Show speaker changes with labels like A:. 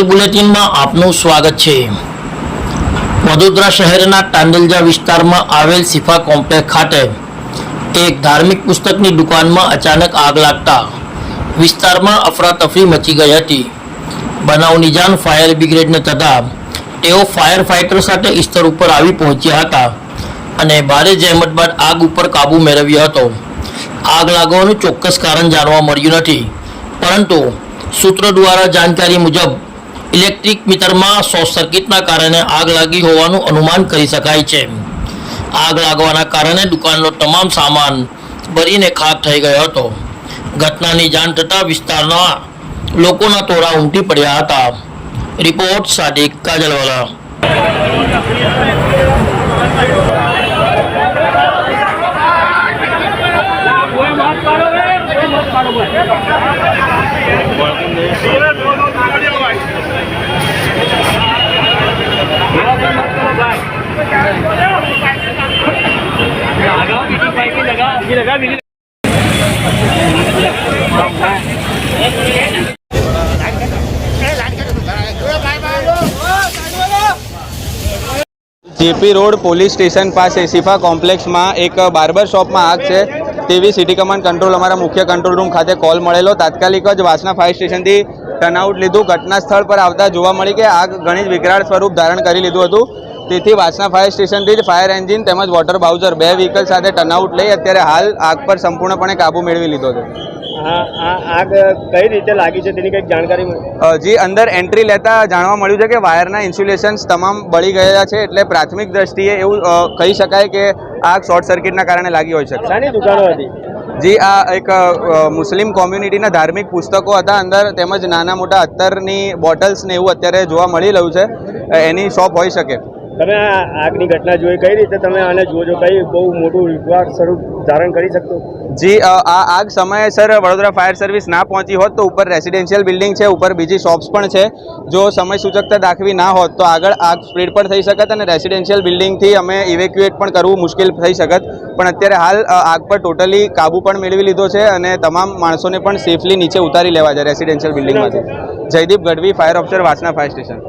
A: L બુલેટિનમાં આપનું સ્વાગત છે. વડોદરા શહેરના ટાંડલજા વિસ્તારમાં આવેલ સિફા કોમ્પ્લેક્સ ખાતે એક ધાર્મિક પુસ્તકની દુકાનમાં અચાનક આગ લાગતા વિસ્તારમાં અફરાતફરી મચી ગઈ હતી. બનાવની જાણ ફાયર બ્રિગેડને થતાં તેઓ ફાયર ફાઇટર સાથે ઇસ્તર ઉપર આવી પહોંચ્યા હતા અને ભારે જહેમત બાદ આગ ઉપર કાબૂ મેળવ્યો હતો. આગ લાગવાનું ચોક્કસ કારણ જાણવા મળ્યું નથી. પરંતુ સૂત્રો દ્વારા જાણકારી મુજબ ઇલેક્ટ્રિક મીટરમાં શોર્ટ સર્કિટના કારણે આગ લાગી હોવાનું અનુમાન કરી શકાય છે. આગ લાગવાના કારણે દુકાનનો તમામ સામાન બળીને ખાક થઈ ગયો હતો. ઘટનાની જાણ થતાં વિસ્તારના લોકોના તોરા ઉમટી પડ્યા હતા. રિપોર્ટ સાદિક કાજલવાલા.
B: પાડો
C: જેપી રોડ પોલીસ સ્ટેશન પાસે સિફા કોમ્પ્લેક્સમાં એક બાર્બર શોપમાં આગ છે. તેવી સિટી કમાન્ડ કંટ્રોલ અમારા મુખ્ય કંટ્રોલ રૂમ ખાતે કોલ મળેલો. તાત્કાલિક જ વાસના ફાયર સ્ટેશનથી ટર્નઆઉટ લીધું. ઘટના સ્થળ પર આવતા જોવા મળી કે આગ ઘણી જ વિકરાળ સ્વરૂપ ધારણ કરી લીધું હતું. તેથી વાસના ફાયર સ્ટેશનથી જ ફાયર એન્જિન તેમજ વોટર બાઉઝર બે વ્હીકલ સાથે ટર્નઆઉટ લઈ અત્યારે હાલ આગ પર સંપૂર્ણપણે કાબુ મેળવી લીધો છે.
B: આગ કઈ રીતે લાગી છે તેની કંઈક જાણકારી
C: જી અંદર એન્ટ્રી લેતા જાણવા મળ્યું છે કે વાયરના ઇન્સ્યુલેશન્સ તમામ બળી ગયા છે એટલે પ્રાથમિક દ્રષ્ટિએ એવું કહી શકાય કે આગ શોર્ટ સર્કિટના કારણે લાગી હોઈ શકે.
B: શાની દુકાનો હતી?
C: જી આ એક મુસ્લિમ કોમ્યુનિટીના ધાર્મિક પુસ્તકો હતા. અંદર તેમજ નાના મોટા અત્તરની બોટલ્સ ને એવું અત્યારે જોવા મળી રહ્યું છે. એની શોપ હોઈ શકે.
B: તમે આ આગની ઘટના જોઈ કઈ રીતે તમે આને છો? કઈ બહુ મોટું વિવાદ સ્વરૂપ ધારણ કરી શકતો?
C: જી આ આગ સમયે સર વડોદરા ફાયર સર્વિસ ના પહોંચી હોત તો ઉપર રેસિડેન્શિયલ બિલ્ડિંગ છે, ઉપર બીજી શોપ્સ પણ છે. જો સમય સૂચકતા દાખવી ના હોત તો આગળ આગ સ્પ્રેડ પણ થઈ શકત અને રેસિડેન્શિયલ બિલ્ડિંગથી અમે ઇવેક્યુએટ પણ કરવું મુશ્કેલ થઈ શકત. પણ અત્યારે હાલ આગ પર ટોટલી કાબુ પણ મેળવી લીધો છે અને તમામ માણસોને પણ સેફલી નીચે ઉતારી લેવા છે residential બિલ્ડિંગમાંથી. Jaydeep Gadhvi, fire officer Vasna fire station.